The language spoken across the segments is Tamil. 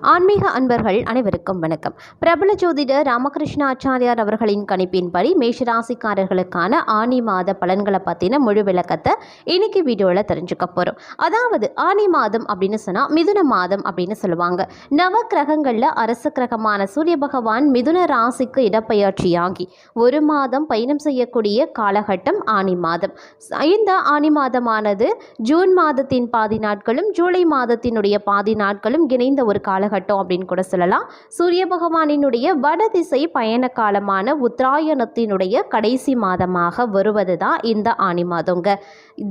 ஆன்மீக அன்பர்கள் அனைவருக்கும் வணக்கம். பிரபல ஜோதிடர் ராமகிருஷ்ண ஆச்சாரியார் அவர்களின் கணிப்பின்படி மேஷராசிக்காரர்களுக்கான ஆனி மாத பலன்களை பற்றின முழு விளக்கத்தை இன்னைக்கு வீடியோவில் தெரிஞ்சுக்க போகிறோம் அதாவது ஆனி மாதம் அப்படின்னு சொன்னால் மிதுன மாதம் அப்படின்னு சொல்லுவாங்க. நவ கிரகங்களில் அரச கிரகமான சூரிய பகவான் மிதுன ராசிக்கு இடப்பெயர்ச்சியாகி ஒரு மாதம் பயணம் செய்யக்கூடிய காலகட்டம் ஆனி மாதம். இந்த ஆனி மாதமானது ஜூன் மாதத்தின் பாதி நாட்களும் ஜூலை மாதத்தினுடைய பாதி நாட்களும் இணைந்த ஒரு கால காலகட்டம் அப்படின்னு கூட சொல்லலாம். சூரிய பகவானினுடைய வடதிசை பயண காலமான உத்தராயணத்தினுடைய கடைசி மாதமாக வருவது தான் இந்த ஆணி மாதங்க.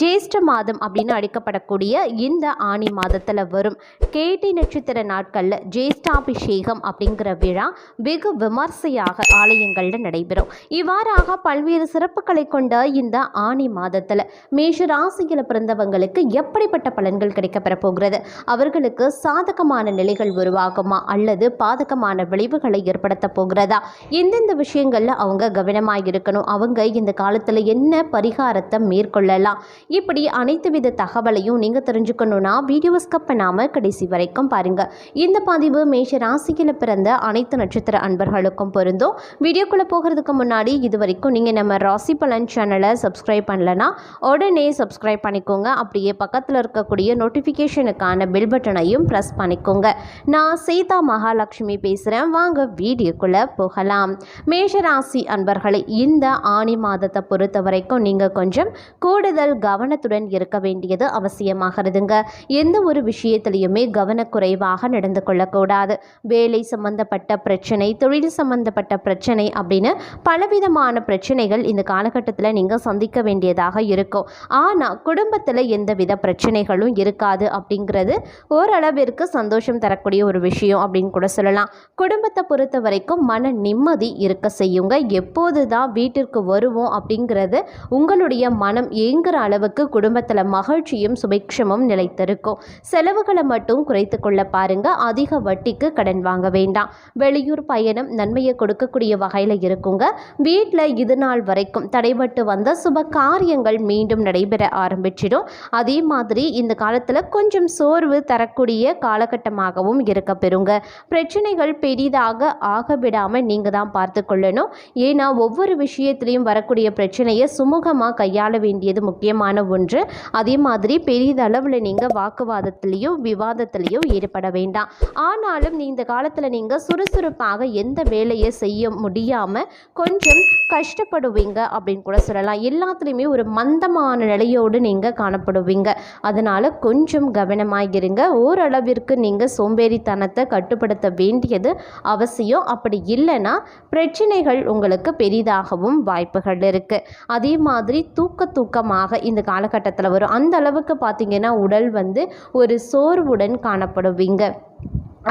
ஜேஷ்ட மாதம் அப்படின்னு அழைக்கப்படக்கூடிய இந்த ஆணி மாதத்தில் வரும். கேட்டி நட்சத்திர நாட்களில் ஜேஷ்டாபிஷேகம் அப்படிங்கிற விழா வெகு விமர்சையாக ஆலயங்களில் நடைபெறும். இவ்வாறாக பல்வேறு சிறப்புகளை கொண்ட இந்த ஆணி மாதத்தில் மேஷ ராசியில் பிறந்தவங்களுக்கு எப்படிப்பட்ட பலன்கள் கிடைக்கப்பெற போகிறது? அவர்களுக்கு சாதகமான நிலைகள் உருவாகுமா அல்லது பாதகமான விளைவுகளை ஏற்படுத்த போகிறதா? எந்தெந்த விஷயங்களில் அவங்க கவனமாக இருக்கணும்? அவங்க இந்த காலத்தில் என்ன பரிகாரத்தை மேற்கொள்ளலாம்? இப்படி அனைத்து வித தகவலையும் நீங்கள் தெரிஞ்சுக்கணுன்னா வீடியோ ஸ்கப் பண்ணாமல் கடைசி வரைக்கும் பாருங்கள் இந்த பதிவு மேஷ ராசியில் பிறந்த அனைத்து நட்சத்திர அன்பர்களுக்கும் பொருந்தும். வீடியோக்குள்ளே போகிறதுக்கு முன்னாடி இது வரைக்கும் நீங்கள் நம்ம ராசி பலன் சேனலை சப்ஸ்கிரைப் பண்ணலனா உடனே சப்ஸ்கிரைப் பண்ணிக்கோங்க. அப்படியே பக்கத்தில் இருக்கக்கூடிய நோட்டிஃபிகேஷனுக்கான பில் பட்டனையும் ப்ரெஸ் பண்ணிக்கோங்க. நான் சீதா மகாலட்சுமி பேசுகிறேன் வாங்க வீடியோக்குள்ளே போகலாம். மேஷராசி அன்பர்களை இந்த ஆணி மாதத்தை பொறுத்த வரைக்கும் நீங்கள் கொஞ்சம் கூடுதல் கவனத்துடன் இருக்க வேண்டியது அவசியமாகிறதுங்க எந்த ஒரு விஷயத்திலையுமே கவனக்குறைவாக நடந்து கொள்ளக்கூடாது. வேலை சம்பந்தப்பட்ட பிரச்சனை தொழில் சம்பந்தப்பட்ட பிரச்சனை அப்படின்னு பலவிதமான பிரச்சனைகள் இந்த காலகட்டத்தில் நீங்கள் சந்திக்க வேண்டியதாக இருக்கும். ஆனால் குடும்பத்தில் எந்தவித பிரச்சனைகளும் இருக்காது அப்படிங்கிறது ஓரளவிற்கு சந்தோஷம் தரக்கூடிய ஒரு விஷயம் அப்படின்னு கூட சொல்லலாம். குடும்பத்தை பொறுத்த வரைக்கும் மன நிம்மதி இருக்க செய்யுங்க. எப்போது தான் வீட்டிற்கு வருவோம் அப்படிங்கிறது உங்களுடைய மனம் ஏங்குற அளவுக்கு குடும்பத்தில் மகிழ்ச்சியும் சுபிக்ஷமும் நிலைத்திருக்கும். செலவுகளை மட்டும் குறைத்து கொள்ள பாருங்க. அதிக வட்டிக்கு கடன் வாங்க வேண்டாம். வெளியூர் பயணம் நன்மையை கொடுக்கக்கூடிய வகையில் இருக்குங்க. வீட்டில் இது நாள் வரைக்கும் தடைபட்டு வந்த சுப காரியங்கள் மீண்டும் நடைபெற ஆரம்பிச்சிடும். அதே மாதிரி இந்த காலத்தில் கொஞ்சம் சோர்வு தரக்கூடிய காலகட்டமாகவும் இருக்க பெறுங்க. பிரச்சனைகள் பெரிதாக ஆக விடாமல் நீங்கள் தான் பார்த்து கொள்ளணும். ஏன்னா ஒவ்வொரு விஷயத்திலையும் வரக்கூடிய பிரச்சனையை சுமூகமாக கையாள வேண்டியது முக்கியமான ஒன்று. அதே மாதிரி பெரிதளவில் நீங்கள் வாக்குவாதத்திலையும் விவாதத்திலையும் ஈடுபட வேண்டாம். ஆனாலும் இந்த காலத்தில் நீங்கள் சுறுசுறுப்பாக எந்த வேலையை செய்ய முடியாமல் கொஞ்சம் கஷ்டப்படுவீங்க அப்படின்னு கூட சொல்லலாம். எல்லாத்துலேயுமே ஒரு மந்தமான நிலையோடு நீங்கள் காணப்படுவீங்க. அதனால் கொஞ்சம் கவனமாக இருங்க. ஓரளவிற்கு நீங்கள் சோம்பேறி சோம்பேறித்தனத்தை கட்டுப்படுத்த வேண்டியது அவசியம். அப்படி இல்லைன்னா பிரச்சனைகள் உங்களுக்கு பெரிதாகவும் வாய்ப்புகள் இருக்குது அதே மாதிரி தூக்க தூக்கமாக இந்த காலகட்டத்தில் வரும். அந்த அளவுக்கு பார்த்தீங்கன்னா உடல் வந்து ஒரு சோர்வுடன் காணப்படுவீங்க.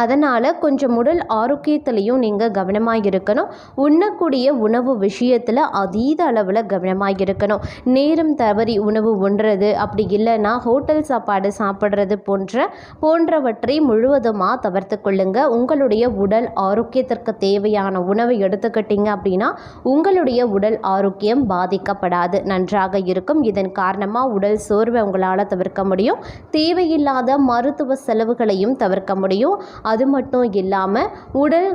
அதனால் கொஞ்சம் உடல் ஆரோக்கியத்துலேயும் நீங்கள் கவனமாக இருக்கணும் உண்ணக்கூடிய உணவு விஷயத்தில் அதீத அளவில் கவனமாக இருக்கணும் நேரம் தவறி உணவு உண்றது அப்படி இல்லைன்னா ஹோட்டல் சாப்பாடு சாப்பிட்றது போன்ற போன்றவற்றை முழுவதுமாக தவிர்த்து கொள்ளுங்க. உங்களுடைய உடல் ஆரோக்கியத்திற்கு தேவையான உணவை எடுத்துக்கிட்டீங்க அப்படின்னா உங்களுடைய உடல் ஆரோக்கியம் பாதிக்கப்படாது. நன்றாக இருக்கும். இதன் காரணமாக உடல் சோர்வை உங்களால் தவிர்க்க முடியும். தேவையில்லாத மருத்துவ செலவுகளையும் தவிர்க்க முடியும். அது மட்டும் இல்லாமல் உடல்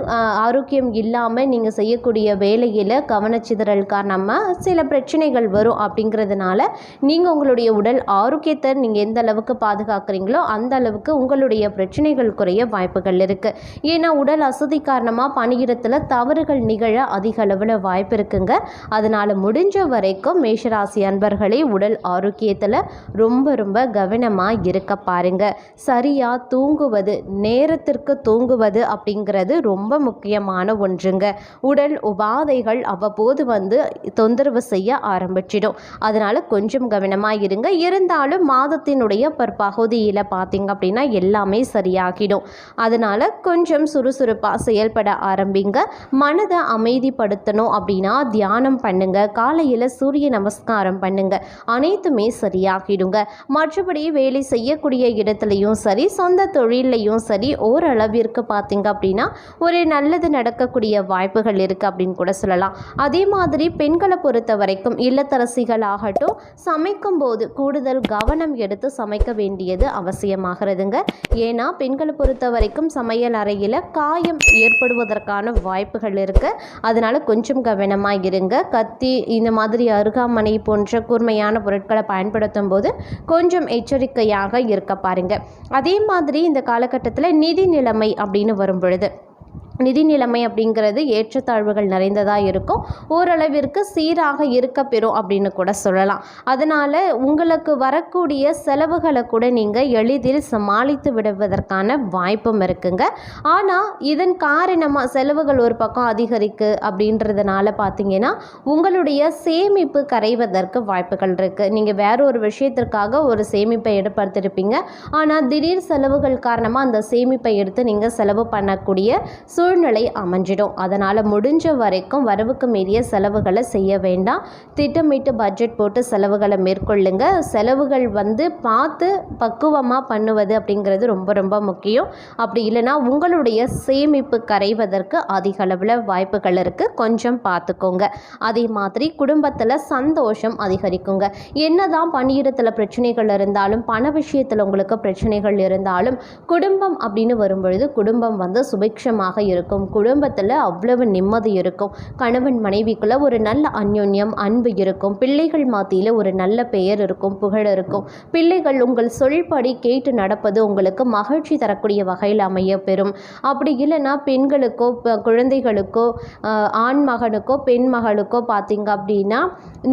ஆரோக்கியம் இல்லாமல் நீங்கள் செய்யக்கூடிய வேலையில் கவனச்சிதறல் காரணமாக சில பிரச்சனைகள் வரும் அப்படிங்கிறதுனால நீங்கள் உங்களுடைய உடல் ஆரோக்கியத்தை நீங்கள் எந்த அளவுக்கு பாதுகாக்கிறீங்களோ அந்த அளவுக்கு உங்களுடைய பிரச்சனைகள் குறைய வாய்ப்புகள் இருக்குது ஏன்னா உடல் அசதி காரணமாக பணியிடத்தில் தவறுகள் நிகழ அதிக அளவில் வாய்ப்பு இருக்குங்க. அதனால் முடிஞ்ச வரைக்கும் மேஷராசி அன்பர்களே உடல் ஆரோக்கியத்தில் ரொம்ப ரொம்ப கவனமாக இருக்க பாருங்க. சரியாக தூங்குவது நேரத்திற்கு தூங்குவது அப்படிங்கிறது ரொம்ப முக்கியமான ஒன்றுங்க. உடல் உபாதைகள் அவ்வப்போது வந்து தொந்தரவு செய்ய ஆரம்பிச்சிடும். அதனால் கொஞ்சம் கவனமாக இருங்க. இருந்தாலும் மாதத்தினுடைய பற்பகுதியில் பார்த்தீங்க அப்படின்னா எல்லாமே சரியாகிடும். அதனால் கொஞ்சம் சுறுசுறுப்பாக செயல்பட ஆரம்பிங்க. மனதை அமைதிப்படுத்தணும் அப்படின்னா தியானம் பண்ணுங்க. காலையில் சூரிய நமஸ்காரம் பண்ணுங்க. அனைத்துமே சரியாகிடுங்க. மற்றபடி வேலை செய்யக்கூடிய இடத்துலையும் சரி சொந்த தொழிலையும் சரி ஓர ஓரளவிற்கு பார்த்தீங்க அப்படின்னா ஒரு நல்லது நடக்கக்கூடிய வாய்ப்புகள் இருக்குது அப்படின்னு கூட சொல்லலாம். அதே மாதிரி பெண்களை பொறுத்த வரைக்கும் இல்லத்தரசிகள் ஆகட்டும் சமைக்கும் போது கூடுதல் கவனம் எடுத்து சமைக்க வேண்டியது அவசியமாகிறதுங்க. ஏன்னா பெண்களை பொறுத்த வரைக்கும் சமையல் அறையில் காயம் ஏற்படுவதற்கான வாய்ப்புகள் இருக்குது அதனால் கொஞ்சம் கவனமாக இருங்க. கத்தி இந்த மாதிரி அருகாமனை போன்ற கூர்மையான பொருட்களை பயன்படுத்தும் போது கொஞ்சம் எச்சரிக்கையாக இருக்க பாருங்க. அதே மாதிரி இந்த காலகட்டத்தில் நிதி நிலைமை அப்படின்னு வரும் பொழுது நிதி நிலைமை அப்படிங்கிறது ஏற்றத்தாழ்வுகள் நிறைந்ததாக இருக்கும். ஓரளவிற்கு சீராக இருக்க பெறும் அப்படின்னு கூட சொல்லலாம். அதனால் உங்களுக்கு வரக்கூடிய செலவுகளை கூட நீங்கள் எளிதில் சமாளித்து விடுவதற்கான வாய்ப்பும் இருக்குங்க. ஆனால் இதன் காரணமாக செலவுகள் ஒரு பக்கம் அதிகரிக்கு அப்படின்றதுனால பார்த்தீங்கன்னா உங்களுடைய சேமிப்பு கரைவதற்கு வாய்ப்புகள் இருக்குது நீங்கள் வேற ஒரு விஷயத்திற்காக ஒரு சேமிப்பை ஏற்படுத்திருப்பீங்க ஆனால் திடீர் செலவுகள் காரணமாக அந்த சேமிப்பை எடுத்து நீங்கள் செலவு பண்ணக்கூடிய சூழ்நிலை அமைஞ்சிடும். அதனால் முடிஞ்ச வரைக்கும் வரவுக்கு மீறிய செலவுகளை செய்ய வேண்டாம். திட்டமிட்டு பட்ஜெட் போட்டு செலவுகளை மேற்கொள்ளுங்க. செலவுகள் வந்து பார்த்து பக்குவமாக பண்ணுவது அப்படிங்கிறது ரொம்ப ரொம்ப முக்கியம். அப்படி இல்லைன்னா உங்களுடைய சேமிப்பு கரைவதற்கு அதிக அளவில் வாய்ப்புகள் இருக்குது கொஞ்சம் பார்த்துக்கோங்க. அதே மாதிரி குடும்பத்தில் சந்தோஷம் அதிகரிக்குங்க. என்னதான் பணியிடத்தில் பிரச்சனைகள் இருந்தாலும் பண விஷயத்தில் உங்களுக்கு பிரச்சனைகள் இருந்தாலும் குடும்பம் அப்படின்னு வரும்பொழுது குடும்பம் வந்து சுபிக்ஷமாக இருக்கும் இருக்கும். குடும்பத்தில் அவ்வளவு நிம்மதி இருக்கும். கணவன் மனைவிக்குள்ள ஒரு நல்ல அந்யோன்யம் அன்பு இருக்கும். பிள்ளைகள் மாத்தியில் ஒரு நல்ல பெயர் இருக்கும் புகழ் இருக்கும். பிள்ளைகள் உங்கள் சொல்படி கேட்டு நடப்பது உங்களுக்கு மகிழ்ச்சி தரக்கூடிய வகையில் அமைய பெறும் அப்படி இல்லைன்னா பெண்களுக்கோ குழந்தைகளுக்கோ ஆண் மகனுக்கோ பெண் மகளுக்கோ பார்த்தீங்க அப்படின்னா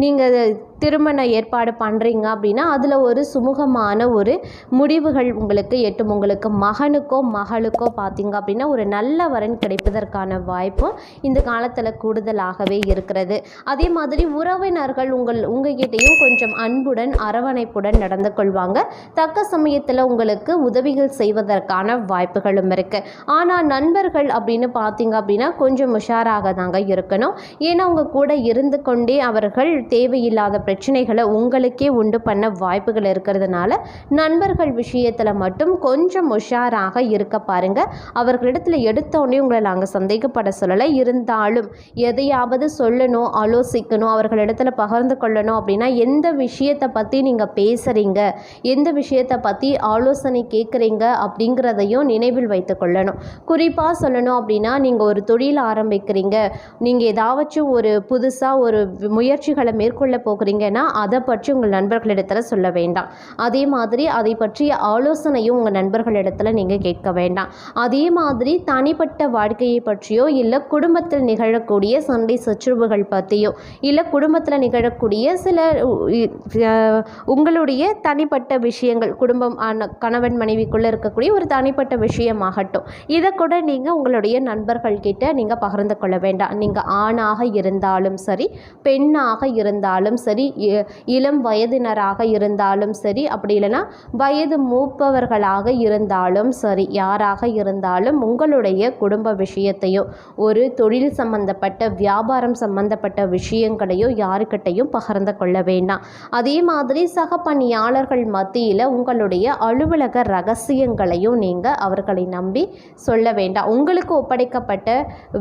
நீங்கள் திருமண ஏற்பாடு பண்ணுறீங்க அப்படின்னா அதில் ஒரு சுமூகமான ஒரு முடிவுகள் உங்களுக்கு எட்டும். உங்களுக்கு மகனுக்கோ மகளுக்கோ பார்த்தீங்க அப்படின்னா ஒரு நல்ல வரன் கிடைப்பதற்கான வாய்ப்பும் இந்த காலத்தில் கூடுதலாகவே இருக்கிறது. அதே மாதிரி உறவினர்கள் உங்கள் உங்ககிட்டையும் கொஞ்சம் அன்புடன் அரவணைப்புடன் நடந்து கொள்வாங்க. தக்க சமயத்தில் உங்களுக்கு உதவிகள் செய்வதற்கான வாய்ப்புகளும் இருக்குது ஆனால் நண்பர்கள் அப்படின்னு பார்த்தீங்க அப்படின்னா கொஞ்சம் உஷாராக தாங்க இருக்கணும். ஏன்னா அவங்க கூட இருந்து கொண்டே அவர்கள் தேவையில்லாத பிரச்சனைகளை உங்களுக்கே உண்டு பண்ண வாய்ப்புகள் இருக்கிறதுனால நண்பர்கள் விஷயத்தில் மட்டும் கொஞ்சம் உஷாராக இருக்க பாருங்கள் அவர்களிடத்தில் எடுத்தோடனே உங்களை நாங்கள் சந்தேகப்பட சொல்லலை. இருந்தாலும் எதையாவது சொல்லணும் ஆலோசிக்கணும் அவர்களிடத்தில் பகிர்ந்து கொள்ளணும் அப்படின்னா எந்த விஷயத்தை பற்றி நீங்கள் பேசுகிறீங்க எந்த விஷயத்தை பற்றி ஆலோசனை கேட்குறீங்க அப்படிங்கிறதையும் நினைவில் வைத்து கொள்ளணும். குறிப்பாக சொல்லணும் அப்படின்னா நீங்கள் ஒரு தொழில் ஆரம்பிக்கிறீங்க. நீங்கள் ஏதாச்சும் ஒரு புதுசாக ஒரு முயற்சிகளை மேற்கொள்ள போகிறீங்க. போகிறீங்கன்னா அதை பற்றி உங்கள் நண்பர்களிடத்தில் சொல்ல வேண்டாம். அதே மாதிரி அதை பற்றிய ஆலோசனையும் உங்கள் நண்பர்களிடத்தில் நீங்கள் கேட்க வேண்டாம். அதே மாதிரி தனிப்பட்ட வாழ்க்கையை பற்றியோ இல்லை குடும்பத்தில் நிகழக்கூடிய சண்டை சச்சுரவுகள் பற்றியோ இல்லை குடும்பத்தில் நிகழக்கூடிய சில உங்களுடைய தனிப்பட்ட விஷயங்கள் குடும்பம் கணவன் மனைவிக்குள்ளே இருக்கக்கூடிய ஒரு தனிப்பட்ட விஷயமாகட்டும் இதை கூட நீங்கள் உங்களுடைய நண்பர்கள் கிட்ட நீங்கள் பகிர்ந்து கொள்ள வேண்டாம். நீங்கள் ஆணாக இருந்தாலும் சரி பெண்ணாக இருந்தாலும் சரி சரி இளம் வயதினராக இருந்தாலும் சரி அப்படி இல்லைன்னா வயது மூப்பவர்களாக இருந்தாலும் சரி யாராக இருந்தாலும் உங்களுடைய குடும்ப விஷயத்தையோ ஒரு தொழில் சம்பந்தப்பட்ட வியாபாரம் சம்பந்தப்பட்ட விஷயங்களையோ யாருக்கிட்டையும் பகிர்ந்து கொள்ள வேண்டாம். அதே மாதிரி சக பணியாளர்கள் மத்தியில் உங்களுடைய அலுவலக ரகசியங்களையும் நீங்கள் அவர்களை நம்பி சொல்ல வேண்டாம். உங்களுக்கு ஒப்படைக்கப்பட்ட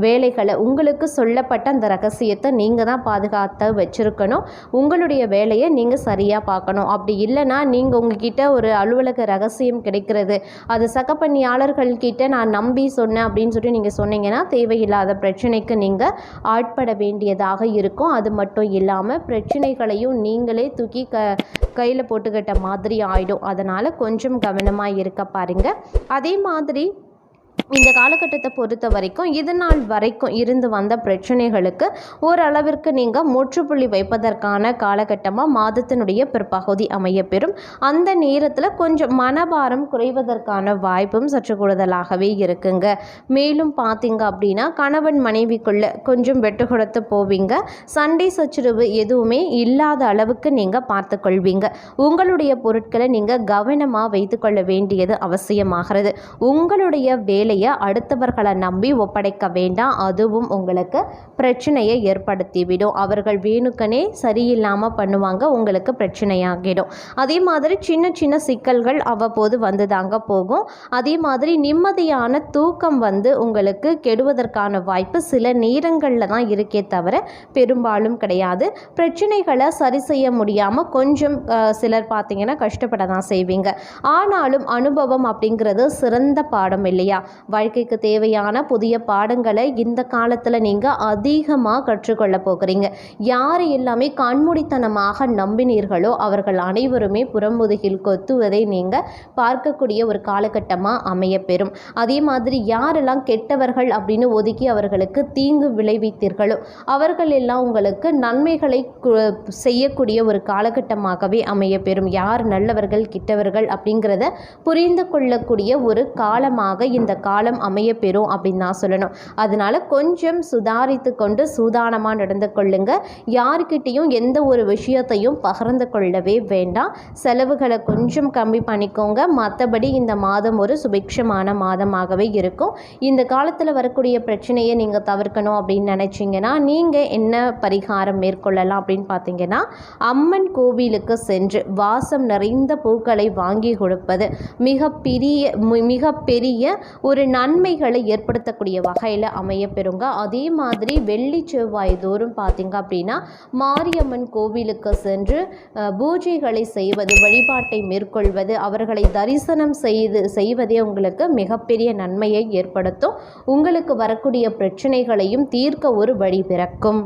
வேலைகளை உங்களுக்கு சொல்லப்பட்ட அந்த ரகசியத்தை நீங்கள் தான் பாதுகாத்து வச்சுருக்கணும். உங்களுடைய வேலையை நீங்கள் சரியாக பார்க்கணும். அப்படி இல்லைன்னா நீங்கள் உங்ககிட்ட ஒரு அலுவலக ரகசியம் கிடைக்கிறது. அது சக பணியாளர்கள் நான் நம்பி சொன்னேன் அப்படின்னு சொல்லி நீங்கள் சொன்னீங்கன்னா தேவையில்லாத பிரச்சனைக்கு நீங்கள் ஆட்பட வேண்டியதாக இருக்கும். அது மட்டும் இல்லாமல் பிரச்சனைகளையும் நீங்களே தூக்கி க கையில் போட்டுக்கிட்ட மாதிரி ஆயிடும். அதனால் கொஞ்சம் கவனமாக இருக்க பாருங்க. அதே மாதிரி இந்த காலகட்டத்தை பொறுத்த வரைக்கும் இது நாள் வரைக்கும் இருந்து வந்த பிரச்சனைகளுக்கு ஓரளவிற்கு நீங்கள் முற்றுப்புள்ளி வைப்பதற்கான காலகட்டமாக மாதத்தினுடைய பிற்பகுதி அமையப்பெறும் அந்த நேரத்தில் கொஞ்சம் மனபாரம் குறைவதற்கான வாய்ப்பும் சற்று கூடுதலாகவே இருக்குங்க. மேலும் பார்த்தீங்க அப்படின்னா கணவன் மனைவிக்குள்ள கொஞ்சம் வெட்டு கொடுத்து போவீங்க. சண்டை சச்சுரவு எதுவுமே இல்லாத அளவுக்கு நீங்கள் பார்த்துக்கொள்வீங்க. உங்களுடைய பொருட்களை நீங்கள் கவனமாக வைத்துக்கொள்ள வேண்டியது அவசியமாகிறது. உங்களுடைய வேலை வேலையை அடுத்தவர்களை நம்பி ஒப்படைக்க வேண்டாம். அதுவும் உங்களுக்கு பிரச்சனையை ஏற்படுத்திவிடும். அவர்கள் வேணுக்கனே சரியில்லாமல் பண்ணுவாங்க உங்களுக்கு பிரச்சனையாகிடும். அதே மாதிரி சின்ன சின்ன சிக்கல்கள் அவ்வப்போது வந்து தாங்க போகும். அதே மாதிரி நிம்மதியான தூக்கம் வந்து உங்களுக்கு கெடுவதற்கான வாய்ப்பு சில நேரங்களில் தான் இருக்கே தவிர பெரும்பாலும் கிடையாது. பிரச்சனைகளை சரி செய்ய முடியாமல் கொஞ்சம் சிலர் பார்த்தீங்கன்னா கஷ்டப்பட தான் செய்வீங்க. ஆனாலும் அனுபவம் அப்படிங்கிறது சிறந்த பாடம் இல்லையா? வாழ்க்கைக்கு தேவையான புதிய பாடங்களை இந்த காலத்தில் நீங்கள் அதிகமாக கற்றுக்கொள்ள போகிறீங்க. யார் எல்லாமே கண்மூடித்தனமாக நம்பினீர்களோ அவர்கள் அனைவருமே புறமுதுகில் கொத்துவதை நீங்கள் பார்க்கக்கூடிய ஒரு காலகட்டமாக அமையப்பெறும். அதே மாதிரி யாரெல்லாம் கெட்டவர்கள் அப்படின்னு ஒதுக்கி அவர்களுக்கு தீங்கு விளைவித்தீர்களோ அவர்கள் எல்லாம் உங்களுக்கு நன்மைகளை கு- செய்யக்கூடிய ஒரு காலகட்டமாகவே அமையப்பெறும். யார் நல்லவர்கள் கிட்டவர்கள் அப்படிங்கிறத புரிந்து கொள்ளக்கூடிய ஒரு காலமாக இந்த காலம் அமையப்பெறும் அப்படின்னு தான் சொல்லணும். அதனால் கொஞ்சம் சுதாரித்து கொண்டு சூதானமாக நடந்து கொள்ளுங்க. யாருக்கிட்டேயும் எந்த ஒரு விஷயத்தையும் பகிர்ந்து கொள்ளவே வேண்டாம். செலவுகளை கொஞ்சம் கம்மி பண்ணிக்கோங்க. மற்றபடி இந்த மாதம் ஒரு சுபிக்ஷமான மாதமாகவே இருக்கும். இந்த காலத்தில் வரக்கூடிய பிரச்சனையை நீங்கள் தவிர்க்கணும் அப்படின்னு நினச்சிங்கன்னா நீங்கள் என்ன பரிகாரம் மேற்கொள்ளலாம் அப்படின்னு பார்த்தீங்கன்னா அம்மன் கோவிலுக்கு சென்று வாசம் நிறைந்த பூக்களை வாங்கி கொடுப்பது மிகப்பெரிய மி- மிகப்பெரிய ஒரு நன்மைகளை ஏற்படுத்தக்கூடிய வகையில் அமையப்பெறுங்க அதே மாதிரி வெள்ளி செவ்வாய் தோறும் பார்த்தீங்க அப்படின்னா மாரியம்மன் கோவிலுக்கு சென்று பூஜைகளை செய்வது வழிபாட்டை மேற்கொள்வது அவர்களை தரிசனம் செய்து செய்வதே உங்களுக்கு மிகப்பெரிய நன்மையை ஏற்படுத்தும். உங்களுக்கு வரக்கூடிய பிரச்சனைகளையும் தீர்க்க ஒரு வழி பிறக்கும்.